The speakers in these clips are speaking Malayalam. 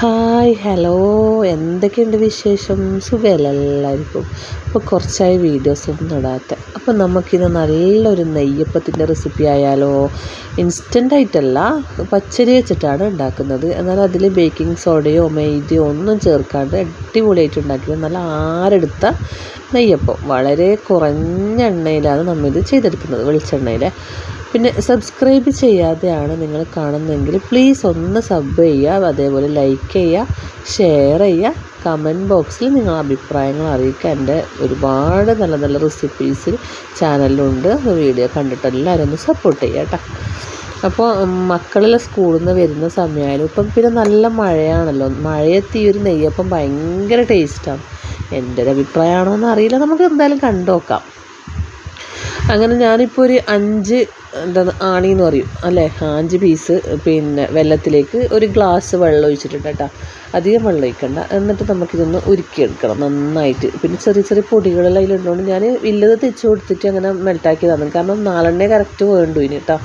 Hi hello. എന്തൊക്കെയുണ്ട് വിശേഷം? സുഖമല്ല എല്ലാവർക്കും? അപ്പോൾ കുറച്ചായി വീഡിയോസൊന്നും ഇടാത്ത. അപ്പോൾ നമുക്കിന്ന് നല്ലൊരു നെയ്യപ്പത്തിന്റെ റെസിപ്പി ആയാലോ? ഇൻസ്റ്റന്റ് ആയിട്ടല്ല പച്ചരി വെച്ചിട്ടാണ് ഉണ്ടാക്കുന്നത്. എന്നാൽ അതിൽ ബേക്കിംഗ് സോഡയോ മൈദയോ ഒന്നും ചേർക്കാണ്ട് അടിപൊളിയായിട്ട് ഉണ്ടാക്കിയത്. നല്ല ആരെടുത്ത നെയ്യപ്പം. വളരെ കുറഞ്ഞ എണ്ണയിലാണ് നമ്മൾ ഇത് ചെയ്തെടുക്കുന്നത് വെളിച്ചെണ്ണയിൽ പിന്നെ സബ്സ്ക്രൈബ് ചെയ്യാതെയാണ് നിങ്ങൾ കാണുന്നതെങ്കിൽ പ്ലീസ് ഒന്ന് സബ് ചെയ്യുക അതേപോലെ ലൈക്ക് ചെയ്യുക ഷെയർ ചെയ്യുക. കമന്റ് ബോക്സിൽ നിങ്ങൾ അഭിപ്രായങ്ങൾ അറിയിക്കുക. എന്റെ ഒരുപാട് നല്ല നല്ല റെസിപ്പീസ് ചാനലിലുണ്ട് വീഡിയോ കണ്ടിട്ട് എല്ലാവരും ഒന്ന് സപ്പോർട്ട് ചെയ്യുക കേട്ടോ. അപ്പോൾ മക്കളിലെ സ്കൂളിൽ നിന്ന് വരുന്ന സമയമായാലും ഇപ്പം പിന്നെ നല്ല മഴയാണല്ലോ. മഴയത്ത് ഈ ഒരു നെയ്യപ്പം ഭയങ്കര ടേസ്റ്റാണ് എന്റെ ഒരു അഭിപ്രായമാണോ എന്ന് അറിയില്ല നമുക്ക് എന്തായാലും കണ്ടു നോക്കാം. അങ്ങനെ ഞാനിപ്പോൾ ഒരു അഞ്ച് എന്താണ് ആണി എന്ന് പറയും അല്ലേ? അഞ്ച് പീസ് പിന്നെ വെള്ളത്തിലേക്ക് ഒരു ഗ്ലാസ് വെള്ളം ഒഴിച്ചിട്ടുണ്ട് കേട്ടോ. അധികം വെള്ളം ഒഴിക്കണ്ട. എന്നിട്ട് നമുക്കിതൊന്ന് ഉരുക്കിയെടുക്കണം നന്നായിട്ട്. പിന്നെ ചെറിയ ചെറിയ പൊടികളെല്ലാം അതിലുള്ളതുകൊണ്ട് ഞാൻ ഇല്ലത് തെച്ച് കൊടുത്തിട്ട് അങ്ങനെ മെൽട്ടാക്കിയതാണ് കാരണം നാലെണ്ണേ കറക്റ്റ് വേണ്ടു ഇനി കേട്ടോ.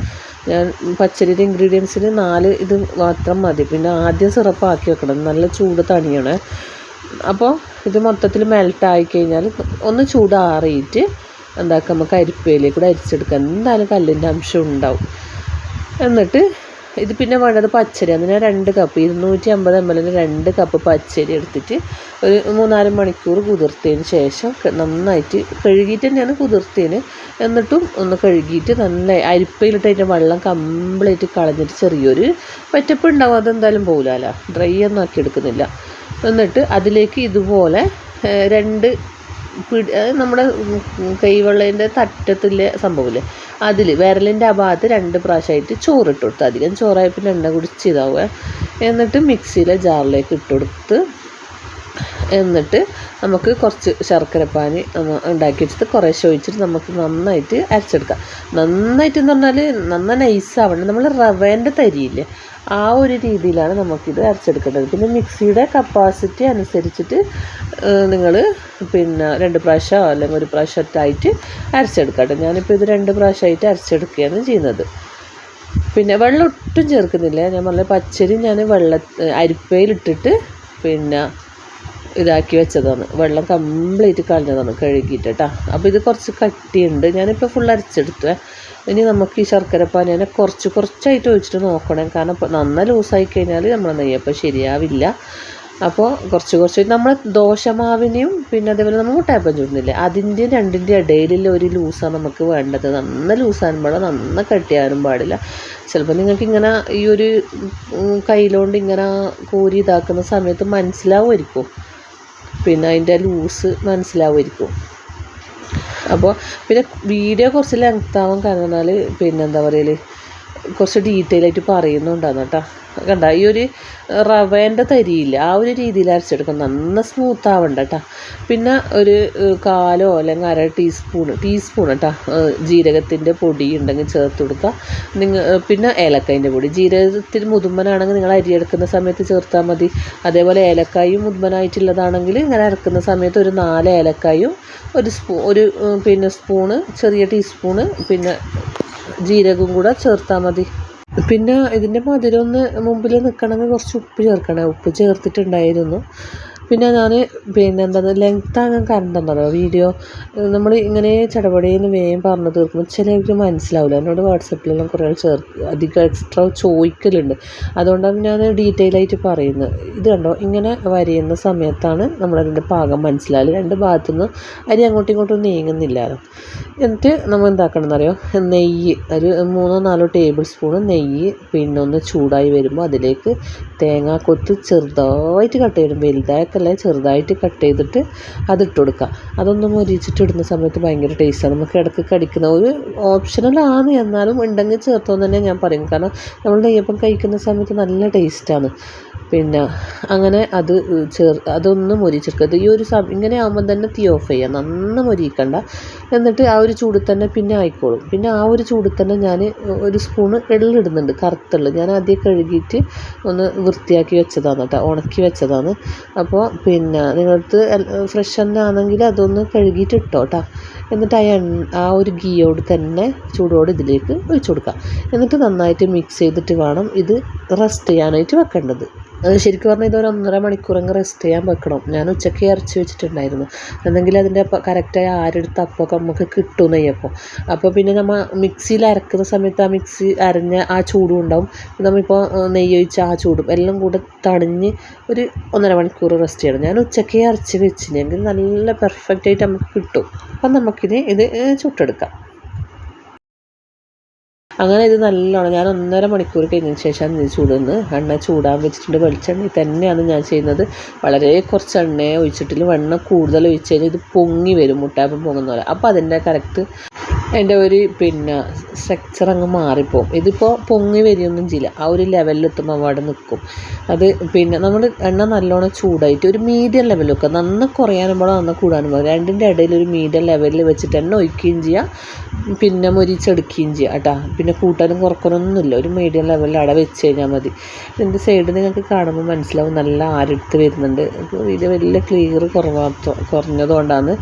ഞാൻ പച്ചരിയുടെ ഇൻഗ്രീഡിയൻസിന് നാല് ഇത് മാത്രം മതി. പിന്നെ ആദ്യം സിറപ്പാക്കി വെക്കണം. നല്ല ചൂട് തണിയണേ. അപ്പോൾ ഇത് മൊത്തത്തിൽ മെൽട്ടായി കഴിഞ്ഞാൽ ഒന്ന് ചൂടാറിയിട്ട് എന്താക്കുക നമുക്ക് അരിപ്പയിലേക്ക് കൂടെ അരിച്ചെടുക്കാം. എന്തായാലും കല്ലിന്റെ അംശം ഉണ്ടാവും. എന്നിട്ട് ഇത് പിന്നെ വേണ്ടത് പച്ചരി. ഞാൻ രണ്ട് കപ്പ് ഇരുന്നൂറ്റി അമ്പത് എം എല്ലിന് രണ്ട് കപ്പ് പച്ചരി എടുത്തിട്ട് ഒരു മൂന്നാൽ മണിക്കൂർ കുതിർത്തതിന് ശേഷം നന്നായിട്ട് കഴുകിയിട്ട് തന്നെയാണ് കുതിർത്തതിന്. എന്നിട്ടും ഒന്ന് കഴുകിയിട്ട് നല്ല അരിപ്പയിലിട്ട് അതിന്റെ വെള്ളം കംപ്ലീറ്റ് കളഞ്ഞിട്ട് ചെറിയൊരു പറ്റപ്പ് ഉണ്ടാവും. അതെന്തായാലും പോകില്ല ഡ്രൈ ഒന്നും ആക്കി എടുക്കുന്നില്ല. എന്നിട്ട് അതിലേക്ക് ഇതുപോലെ രണ്ട് പിടി നമ്മുടെ കൈവെള്ളേന്റെ തട്ടത്തിലെ സംഭവമില്ലേ? അതിൽ വിരലിന്റെ ആ ഭാഗത്ത് രണ്ട് പ്രാവശ്യമായിട്ട് ചോറിട്ട് കൊടുത്ത്. അധികം ചോറായി പിന്നെ എണ്ണ കുടിച്ച് ഇതാവുക. എന്നിട്ട് മിക്സിയിലെ ജാറിലേക്ക് ഇട്ട് കൊടുത്ത് എന്നിട്ട് നമുക്ക് കുറച്ച് ശർക്കരപ്പാനി ഉണ്ടാക്കി വെച്ചിട്ട് കുറേശ്ശെ ഒഴിച്ചിട്ട് നമുക്ക് നന്നായിട്ട് അരച്ചെടുക്കാം. നന്നായിട്ട് എന്ന് പറഞ്ഞാൽ നന്നായി നൈസാവണം നമ്മൾ റവേന്റെ തരിയില്ലേ ആ ഒരു രീതിയിലാണ് നമുക്കിത് അരച്ചെടുക്കേണ്ടത്. പിന്നെ മിക്സിയുടെ കപ്പാസിറ്റി അനുസരിച്ചിട്ട് നിങ്ങൾ പിന്നെ രണ്ട് പ്രാവശ്യമോ അല്ലെങ്കിൽ ഒരു പ്രാവശ്യമായിട്ട് അരച്ചെടുക്കട്ടെ. ഞാനിപ്പോൾ ഇത് രണ്ട് പ്രാവശ്യമായിട്ട് അരച്ചെടുക്കുകയാണ് ചെയ്യുന്നത്. പിന്നെ വെള്ളം ഒട്ടും ചേർക്കുന്നില്ല. ഞാൻ പറഞ്ഞ പച്ചരി ഞാൻ വെള്ള അരിപ്പയിലിട്ടിട്ട് പിന്നെ ഇതാക്കി വെച്ചതാണ്. വെള്ളം കംപ്ലീറ്റ് കളഞ്ഞതാണ് കഴുകിയിട്ട് കേട്ടോ അപ്പോൾ ഇത് കുറച്ച് കട്ടിയുണ്ട്. ഞാനിപ്പോൾ ഫുൾ അരച്ചെടുത്തു. ഇനി നമുക്ക് ഈ ശർക്കര പാനീനെ കുറച്ച് കുറച്ചായിട്ട് ഒഴിച്ചിട്ട് നോക്കണം. കാരണം നന്നായി ലൂസായി കഴിഞ്ഞാൽ നമ്മുടെ നെയ്യപ്പം ശരിയാവില്ല. അപ്പോൾ കുറച്ച് കുറച്ച് നമ്മൾ ദോശമാവിനെയും പിന്നെ അതേപോലെ നമ്മൾ മുട്ടായപ്പം ചൂടുന്നില്ലേ അതിന്റെ രണ്ടിന്റെ ഇടയിലുള്ള ഒരു ലൂസാണ് നമുക്ക് വേണ്ടത്. നന്ന ലൂസാനും പാടില്ല. നന്ന കട്ടിയാനും പാടില്ല. ചിലപ്പോൾ നിങ്ങൾക്ക് ഇങ്ങനെ ഈ ഒരു കയ്യിലോണ്ട് ഇങ്ങനെ കോരി ഇതാക്കുന്ന സമയത്ത് മനസ്സിലാവുമായിരിക്കും. പിന്നെ അതിന്റെ ലൂസ് മനസ്സിലാവുമായിരിക്കും അപ്പോൾ പിന്നെ വീഡിയോ കുറച്ച് ലെങ്ത് കാരണം എന്നാൽ പിന്നെന്താ പറയൽ കുറച്ച് ഡീറ്റെയിൽ ആയിട്ട് പറയുന്നുണ്ടാന്ന് കേട്ടോ. കണ്ട ഈ ഒരു റവേന്റെ തരിയില്ല ആ ഒരു രീതിയിൽ അരച്ചെടുക്കണം നന്ന സ്മൂത്ത് ആവണ്ട കേട്ടോ പിന്നെ ഒരു കാലോ അല്ലെങ്കിൽ അര ടീസ്പൂൺ ടീസ്പൂൺ കേട്ടോ ജീരകത്തിന്റെ പൊടി ഉണ്ടെങ്കിൽ ചേർത്ത് കൊടുക്കുക. നിങ്ങൾ പിന്നെ ഏലക്കായിന്റെ പൊടി. ജീരകത്തിൽ മുതുമ്പനാണെങ്കിൽ നിങ്ങൾ അരി എടുക്കുന്ന സമയത്ത് ചേർത്താൽ മതി. അതേപോലെ ഏലക്കായും മുതുമ്പനായിട്ടുള്ളതാണെങ്കിൽ ഇങ്ങനെ അരക്കുന്ന സമയത്ത് ഒരു നാല് ഏലക്കായും ഒരു സ്പൂ ഒരു പിന്നെ സ്പൂണ് ചെറിയ ടീസ്പൂണ് പിന്നെ ജീരകവും കൂടെ ചേർത്താൽ മതി. പിന്നെ ഇതിന്റെ മധുരം ഒന്ന് മുമ്പിൽ നിൽക്കണമെങ്കിൽ കുറച്ച് ഉപ്പ് ചേർക്കണം. ഉപ്പ് ചേർത്തിട്ടുണ്ടായിരുന്നു. പിന്നെ ഞാൻ പിന്നെ എന്താണ് ലെങ്ത് ആകാൻ കാരണം എന്താണെന്നറിയോ വീഡിയോ നമ്മൾ ഇങ്ങനെ ചടപടയെന്ന് വേഗം പറഞ്ഞു തീർക്കുമ്പോൾ ചിലർക്ക് മനസ്സിലാവില്ല എന്നോട് വാട്സപ്പിലെല്ലാം കുറേ ചേർ അധികം എക്സ്ട്രാ ചോദിക്കലുണ്ട് അതുകൊണ്ടാണ് ഞാൻ ഡീറ്റെയിൽ ആയിട്ട് പറയുന്നത് ഇത് കണ്ടോ? ഇങ്ങനെ വരയുന്ന സമയത്താണ് നമ്മളതിന്റെ പാകം മനസ്സിലാവില്ല രണ്ട് ഭാഗത്തു നിന്ന് അരി അങ്ങോട്ടും ഇങ്ങോട്ടും നീങ്ങുന്നില്ലല്ലോ എന്നിട്ട് നമ്മൾ എന്താക്കണം എന്നറിയോ നെയ്യ് ഒരു മൂന്നോ നാലോ ടേബിൾ സ്പൂൺ നെയ്യ് പിന്നെ ഒന്ന് ചൂടായി വരുമ്പോൾ അതിലേക്ക് തേങ്ങാക്കൊത്ത് ചെറുതായിട്ട് കട്ട് ചെയ്യണം. വലുതായിട്ടല്ല ചെറുതായിട്ട് കട്ട് ചെയ്തിട്ട് അതിട്ട് കൊടുക്കുക അതൊന്ന് മൊരിച്ചിട്ട് ഇടുന്ന സമയത്ത് ഭയങ്കര ടേസ്റ്റാണ് നമുക്ക് ഇടയ്ക്ക് കടിക്കുന്ന ഒരു ഓപ്ഷണലാണ് എന്നാലും ഉണ്ടെങ്കിൽ ചേർത്തോന്ന് തന്നെ ഞാൻ പറയും. കാരണം നമ്മൾ നെയ്യപ്പം കഴിക്കുന്ന സമയത്ത് നല്ല ടേസ്റ്റാണ് പിന്നെ അങ്ങനെ അത് ചേർ അതൊന്ന് മൊരിച്ചെടുക്കുക. ഈ ഒരു ഇങ്ങനെ ആകുമ്പം തന്നെ തീ ഓഫ് ചെയ്യുക. നന്ന മൊരിയിക്കണ്ട. എന്നിട്ട് ആ ഒരു ചൂട് തന്നെ പിന്നെ ആയിക്കോളും. പിന്നെ ആ ഒരു ചൂട് തന്നെ ഞാൻ ഒരു സ്പൂണ് എള്ളിടുന്നുണ്ട് കറുത്തുള്ളു. ഞാൻ ആദ്യം കഴുകിയിട്ട് ഒന്ന് വൃത്തിയാക്കി വെച്ചതാണ് കേട്ടോ. ഉണക്കി വെച്ചതാണ്. അപ്പോൾ പിന്നെ നിങ്ങളടുത്ത് ഫ്രഷ് തന്നെ ആണെങ്കിൽ അതൊന്ന് കഴുകിയിട്ട് ഇട്ടോ കേട്ടോ. എന്നിട്ട് ആ എണ്ണ ആ ഒരു ഗീയോട് തന്നെ ചൂടോട് ഇതിലേക്ക് ഒഴിച്ചു കൊടുക്കുക. എന്നിട്ട് നന്നായിട്ട് മിക്സ് ചെയ്തിട്ട് വേണം ഇത് റെസ്റ്റ് ചെയ്യാനായിട്ട് വെക്കേണ്ടത്. ശരിക്കും പറഞ്ഞാൽ ഇതൊരു ഒന്നര മണിക്കൂറങ്ങ് റെസ്റ്റ് ചെയ്യാൻ വെക്കണം. ഞാൻ ഉച്ചയ്ക്ക് ഇറച്ചി വെച്ചിട്ടുണ്ടായിരുന്നു. എന്നെങ്കിൽ അതിന്റെ കറക്റ്റായ ആരെടുത്ത് അപ്പമൊക്കെ നമുക്ക് കിട്ടും നെയ്യപ്പം അപ്പോൾ പിന്നെ നമ്മൾ മിക്സിയിൽ അരക്കുന്ന സമയത്ത് ആ മിക്സി അരഞ്ഞ ആ ചൂടും ഉണ്ടാവും. നമ്മളിപ്പോൾ നെയ്യ് ഒഴിച്ച ആ ചൂടും എല്ലാം കൂടെ തണിഞ്ഞ് ഒരു ഒന്നര മണിക്കൂർ റെസ്റ്റ് ചെയ്യണം. ഞാൻ ഉച്ചയ്ക്ക് ഇറച്ചി വെച്ചില്ലെങ്കിൽ നല്ല പെർഫെക്റ്റായിട്ട് നമുക്ക് കിട്ടും. അപ്പം നമുക്കിത് ഇത് ചുട്ടെടുക്കാം. അങ്ങനെ ഇത് നല്ലോണം ഞാൻ ഒന്നര മണിക്കൂർ കഴിഞ്ഞതിന് ശേഷമാണ് ഇത് ചൂടുന്നത് എണ്ണ ചൂടാൻ വെച്ചിട്ടുണ്ട്. വെളിച്ചെണ്ണ തന്നെയാണ് ഞാൻ ചെയ്യുന്നത്. വളരെ കുറച്ച് എണ്ണയെ ഒഴിച്ചിട്ടില്ല. വെണ്ണ കൂടുതൽ ഒഴിച്ച് കഴിഞ്ഞാൽ ഇത് പൊങ്ങി വരും. മുട്ടായപ്പം പൊങ്ങുന്ന പോലെ. അപ്പോൾ അതിന്റെ കറക്റ്റ് അതിന്റെ ഒരു പിന്നെ സ്ട്രക്ചർ അങ്ങ് മാറിപ്പോവും. ഇതിപ്പോൾ പൊങ്ങി വരികയൊന്നും ചെയ്യില്ല. ആ ഒരു ലെവലിൽ എത്തുമ്പോൾ അവിടെ നിൽക്കും അത് പിന്നെ നമ്മൾ എണ്ണ നല്ലോണം ചൂടായിട്ട് ഒരു മീഡിയം ലെവലിൽ വെക്കുക. നന്ന കുറയാനും പാടില്ല നന്ന കൂടാനും പാടില്ല. രണ്ടിന്റെ ഇടയിൽ ഒരു മീഡിയം ലെവലിൽ വെച്ചിട്ട് എണ്ണ ഒഴിക്കുകയും ചെയ്യുക പിന്നെ മൊരിച്ചെടുക്കുകയും ചെയ്യുക കേട്ടോ. പിന്നെ കൂട്ടാനും കുറക്കാനൊന്നുമില്ല ഒരു മീഡിയം ലെവലിൽ അവിടെ വെച്ച് കഴിഞ്ഞാൽ മതി. ഇതിന്റെ സൈഡ് നിങ്ങൾക്ക് കാണുമ്പോൾ മനസ്സിലാവും നല്ല ആരെടുത്ത് വരുന്നുണ്ട്. ഇത് വലിയ ക്ലിയർ കുറവാ കുറഞ്ഞതുകൊണ്ടാണ്.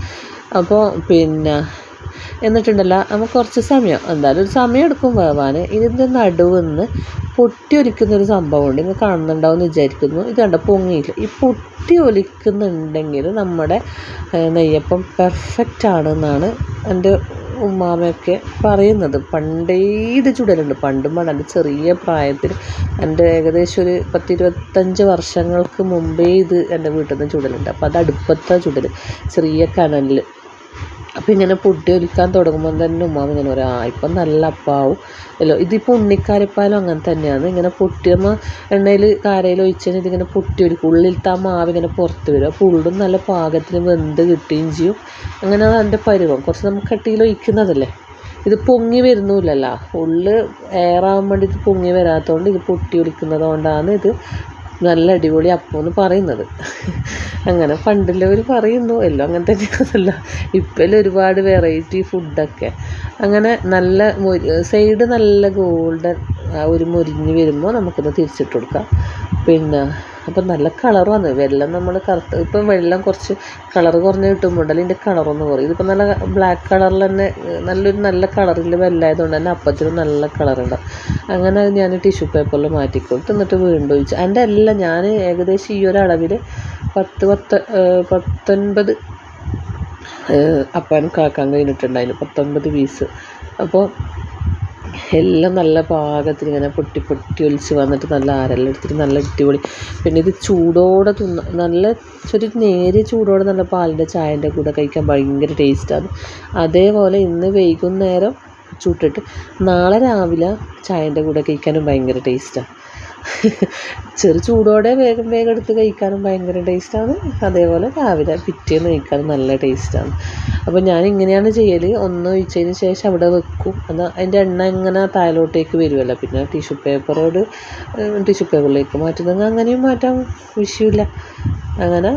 അപ്പോൾ പിന്നെ എന്നിട്ടുണ്ടല്ലോ. നമുക്ക് കുറച്ച് സമയം. എന്തായാലും ഒരു സമയം എടുക്കും വേവാൻ ഇതിന്റെ നടുവെന്ന് പൊട്ടി ഒലിക്കുന്നൊരു സംഭവമുണ്ട്. നിങ്ങൾ കാണുന്നുണ്ടാവും വിചാരിക്കുന്നു. ഇത് കണ്ട പൊങ്ങിയില്ല ഈ പൊട്ടി ഒലിക്കുന്നുണ്ടെങ്കിൽ നമ്മുടെ നെയ്യപ്പം പെർഫെക്റ്റ് ആണെന്നാണ് എന്റെ ഉമ്മാമയൊക്കെ പറയുന്നത്. പണ്ടേ ഇത് ചുടലുണ്ട്. പണ്ടും പണ്ട് ചെറിയ പ്രായത്തിൽ എന്റെ ഏകദേശം ഒരു പത്തിരുപത്തഞ്ച് വർഷങ്ങൾക്ക് മുമ്പേ ഇത് എന്റെ വീട്ടിൽ നിന്ന് ചുടലുണ്ട്. അപ്പോൾ അത് അടുപ്പത്തെ ചുടൽ ചെറിയ കനലിൽ അപ്പോൾ ഇങ്ങനെ പൊട്ടി ഒലിക്കാൻ തുടങ്ങുമ്പോൾ തന്നെ ഉമ്മാവ് ഇങ്ങനെ പറയും ആ ഇപ്പം നല്ല അപ്പാവും. അല്ലോ ഇതിപ്പോൾ ഉണ്ണിക്കാരിപ്പാലും അങ്ങനെ തന്നെയാണ്. ഇങ്ങനെ പൊട്ടിയമ്മ എണ്ണയിൽ കാരയിൽ ഒഴിച്ച് കഴിഞ്ഞാൽ ഇതിങ്ങനെ പൊട്ടി ഒലിക്കും ഉള്ളിലത്തെ ആ മാവ് ഇങ്ങനെ പുറത്ത് വരും. അപ്പോൾ ഉള്ളും നല്ല പാകത്തിന് വെന്ത് കിട്ടുകയും ചെയ്യും. അങ്ങനെ അതിന്റെ പരുവം. കുറച്ച് നമുക്ക് കട്ടിയിൽ ഒഴിക്കുന്നതല്ലേ? ഇത് പൊങ്ങി വരുന്നുമില്ലല്ലോ ഉള്ള് എയറാകാൻ വേണ്ടി ഇത് പൊങ്ങി വരാത്തതുകൊണ്ട് ഇത് പൊട്ടി ഒലിക്കുന്നത് കൊണ്ടാണ് ഇത് നല്ല അടിപൊളി അപ്പം എന്ന് പറയുന്നത്. അങ്ങനെ പണ്ടുള്ളവർ പറയുന്നു എല്ലാം അങ്ങനെ തന്നെയാണല്ല. ഇപ്പം ഒരുപാട് വെറൈറ്റി ഫുഡൊക്കെ അങ്ങനെ നല്ല സൈഡ് നല്ല ഗോൾഡൻ ഒരു മുരിഞ്ഞ് വരുമ്പോൾ നമുക്കൊന്ന് തിരിച്ചിട്ട് കൊടുക്കാം. പിന്നെ അപ്പം നല്ല കളർ വന്നു. വെള്ളം നമ്മൾ കറുത്ത് ഇപ്പം വെള്ളം കുറച്ച് കളർ കുറഞ്ഞ് കിട്ടുമ്പോണ്ടല്ലോ ഇതിന്റെ കളറൊന്ന് കുറയും ഇതിപ്പോൾ നല്ല ബ്ലാക്ക് കളറിൽ തന്നെ നല്ലൊരു നല്ല കളറിൽ വെള്ളമായതുകൊണ്ട് തന്നെ അപ്പത്തിനും നല്ല കളറുണ്ടാവും അങ്ങനെ ഞാൻ ടിഷ്യൂ പേപ്പറിൽ മാറ്റിക്കൊടുത്ത് എന്നിട്ട് വീണ്ടും ഒഴിച്ചു. എന്റെ എല്ലാം ഞാൻ ഏകദേശം ഈ ഒരു അളവിൽ പത്ത് പത്ത് പത്തൊൻപത് അപ്പാനും കാക്കാൻ കഴിഞ്ഞിട്ടുണ്ടായിരുന്നു പത്തൊൻപത് പീസ് അപ്പോൾ എല്ലാം നല്ല പാകത്തിന് ഇങ്ങനെ പൊട്ടി പൊട്ടി ഒലിച്ച് വന്നിട്ട് നല്ല ആരെല്ലാം എടുത്തിട്ട് നല്ല അടിപൊളി. പിന്നെ ഇത് ചൂടോടെ തിന്ന നല്ല ഒരു നേരിയ ചൂടോടെ നല്ല പാലിന്റെ ചായന്റെ കൂടെ കഴിക്കാൻ ഭയങ്കര ടേസ്റ്റാണ്. അതേപോലെ ഇന്ന് വൈകുന്നേരം ചുട്ടിട്ട് നാളെ രാവിലെ ചായന്റെ കൂടെ കഴിക്കാനും ഭയങ്കര ടേസ്റ്റാണ് ചെറു ചൂടോടെ വേഗം വേഗം എടുത്ത് കഴിക്കാനും ഭയങ്കര ടേസ്റ്റാണ്. അതേപോലെ രാവിലെ പിറ്റേന്ന് കഴിക്കാനും നല്ല ടേസ്റ്റാണ്. അപ്പോൾ ഞാൻ ഇങ്ങനെയാണ് ചെയ്യൽ ഒന്ന് ഒഴിച്ചതിന് ശേഷം അവിടെ വെക്കും. അത് അതിന്റെ എണ്ണ ഇങ്ങനെ താഴോട്ടേക്ക് വരുമല്ലോ പിന്നെ ടിഷ്യൂ പേപ്പറോട് ടിഷ്യൂ പേപ്പറിലേക്ക് മാറ്റുന്നെങ്കിൽ അങ്ങനെയും മാറ്റാം. വിഷയമില്ല. അങ്ങനെ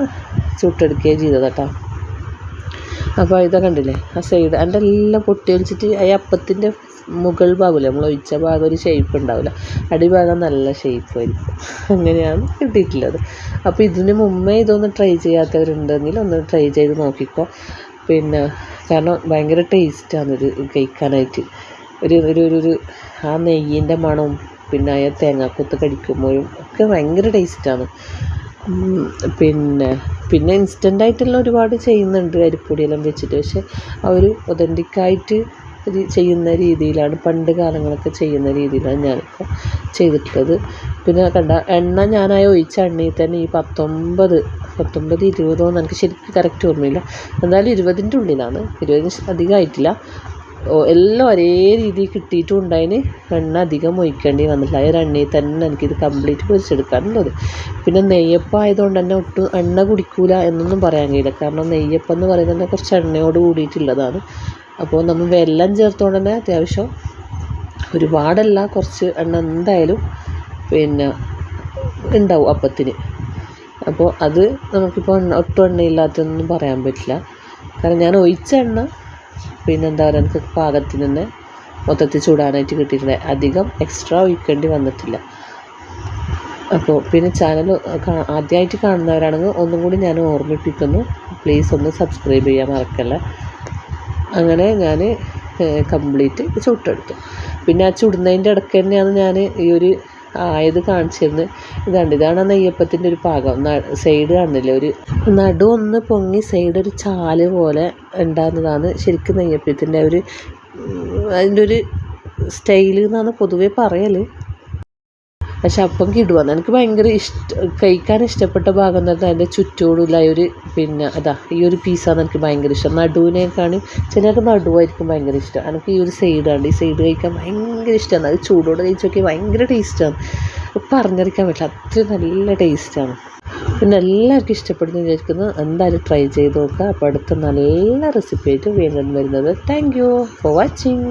ചുട്ടെടുക്കുകയും ചെയ്തത് കേട്ടോ. അപ്പോൾ ഇതാ കണ്ടില്ലേ? ആ സൈഡ് അതിന്റെ എല്ലാം പൊട്ടി ഒലിച്ചിട്ട് ആ അപ്പത്തിന്റെ മുകൾ ഭാഗമില്ലേ? നമ്മൾ ഒഴിച്ച ഭാഗം ഒരു ഷേപ്പ് ഉണ്ടാവില്ല. അടിഭാഗം നല്ല ഷേപ്പ് ആയിരിക്കും. അങ്ങനെയാണ് കിട്ടിയിട്ടുള്ളത്. അപ്പോൾ ഇതിന് മുമ്പേ ഇതൊന്ന് ട്രൈ ചെയ്യാത്തവരുണ്ടെങ്കിൽ ഒന്ന് ട്രൈ ചെയ്ത് നോക്കിക്കോ. പിന്നെ കാരണം ഭയങ്കര ടേസ്റ്റാണ് ഇത് കഴിക്കാനായിട്ട്. ഒരു ഒരു ഒരു ആ നെയ്യിന്റെ മണവും പിന്നെ ആ തേങ്ങാക്കൊത്ത് കടിക്കുമ്പോഴും ഒക്കെ ഭയങ്കര ടേസ്റ്റാണ് പിന്നെ പിന്നെ ഇൻസ്റ്റന്റായിട്ടുള്ള ഒരുപാട് ചെയ്യുന്നുണ്ട് അരിപ്പൊടിയെല്ലാം വെച്ചിട്ട്. പക്ഷേ ആ ഒരു ഒതന്റിക്കായിട്ട് ഇത് ചെയ്യുന്ന രീതിയിലാണ് പണ്ട് കാലങ്ങളൊക്കെ ചെയ്യുന്ന രീതിയിലാണ് ഞാനിപ്പോൾ ചെയ്തിട്ടുള്ളത്. പിന്നെ കണ്ട എണ്ണ ഞാനായി ഒഴിച്ച എണ്ണയിൽ തന്നെ ഈ പത്തൊമ്പത് പത്തൊമ്പത് ഇരുപതോ എന്ന് എനിക്ക് ശരിക്കും കറക്റ്റ് ഓർമ്മയില്ല. എന്നാലും ഇരുപതിന്റെ ഉള്ളിലാണ്. ഇരുപതിന് അധികമായിട്ടില്ല എല്ലാം ഒരേ രീതിയിൽ കിട്ടിയിട്ടും ഉണ്ടായിന്. എണ്ണ അധികം ഒഴിക്കേണ്ടി വന്നില്ല ആ ഒരു എണ്ണയിൽ തന്നെ എനിക്കിത് കംപ്ലീറ്റ് പൊരിച്ചെടുക്കാനുള്ളത്. പിന്നെ നെയ്യപ്പം ആയതുകൊണ്ട് തന്നെ ഒട്ടും എണ്ണ കുടിക്കൂല എന്നൊന്നും പറയാൻ കഴിയില്ല. കാരണം നെയ്യപ്പം എന്ന് പറയുന്നത് തന്നെ കുറച്ച് എണ്ണയോട് കൂടിയിട്ടുള്ളതാണ്. അപ്പോൾ നമ്മൾ വെല്ലം ചേർത്തുകൊണ്ട് തന്നെ അത്യാവശ്യം ഒരുപാടല്ല കുറച്ച് എണ്ണ എന്തായാലും പിന്നെ ഉണ്ടാവും അപ്പത്തിന്. അപ്പോൾ അത് നമുക്കിപ്പോൾ ഒട്ടും എണ്ണയില്ലാത്തതൊന്നും പറയാൻ പറ്റില്ല. കാരണം ഞാൻ ഒഴിച്ച എണ്ണ പിന്നെ എന്താ പറയുക എനിക്ക് പാകത്തിന് തന്നെ മൊത്തത്തിൽ ചൂടാനായിട്ട് കിട്ടിയിട്ടുണ്ട്. അധികം എക്സ്ട്രാ ഒഴിക്കേണ്ടി വന്നിട്ടില്ല. അപ്പോൾ പിന്നെ ചാനൽ ആദ്യമായിട്ട് കാണുന്നവരാണെങ്കിൽ ഒന്നും കൂടി ഞാൻ ഓർമ്മിപ്പിക്കുന്നു. പ്ലീസ് ഒന്ന് സബ്സ്ക്രൈബ് ചെയ്യാൻ മറക്കല്ല. അങ്ങനെ ഞാൻ കംപ്ലീറ്റ് ചുട്ടെടുത്തു. പിന്നെ ആ ചുടുന്നതിന്റെ ഇടയ്ക്ക് തന്നെയാണ് ഞാൻ ഈ ഒരു ആയത് കാണിച്ചിരുന്നു. ഇതാണ്ട് ഇതാണ് ആ നെയ്യപ്പത്തിന്റെ ഒരു പാകം. സൈഡ് കാണില്ലേ ഒരു നടു ഒന്ന് പൊങ്ങി സൈഡ് ഒരു ചാൽ പോലെ ഉണ്ടാകുന്നതാണ് ശരിക്കും നെയ്യപ്പത്തിന്റെ ഒരു അതിന്റെ ഒരു സ്റ്റൈൽ എന്നാണ് പൊതുവേ പറയൽ പക്ഷെ അപ്പം കിടുവാന്ന് എനിക്ക് ഭയങ്കര ഇഷ്ട കഴിക്കാൻ ഇഷ്ടപ്പെട്ട ഭാഗം എന്ന് പറഞ്ഞാൽ അതിന്റെ ചുറ്റോടുള്ള ഒരു പിന്നെ അതാ ഈ ഒരു പീസാണ് എനിക്ക് ഭയങ്കര ഇഷ്ടം. നടുവിനേക്കാണ് ചിലർക്ക് നടുവായിരിക്കും ഭയങ്കര ഇഷ്ടം. എനിക്ക് ഈ ഒരു സൈഡാണ് ഈ സൈഡ് കഴിക്കാൻ ഭയങ്കര ഇഷ്ടമാണ്. അത് ചൂടോടെ കഴിച്ച് നോക്കിയാൽ ഭയങ്കര ടേസ്റ്റാണ് പറഞ്ഞറിയിക്കാൻ പറ്റില്ല. അത്രയും നല്ല ടേസ്റ്റാണ് പിന്നെ എല്ലാവർക്കും ഇഷ്ടപ്പെടുന്നു വിചാരിക്കുന്നു. എന്തായാലും ട്രൈ ചെയ്ത് നോക്കുക. അപ്പോൾ അടുത്ത നല്ല റെസിപ്പി ആയിട്ട് വീണ്ടും വരുന്നത്. Thank you for watching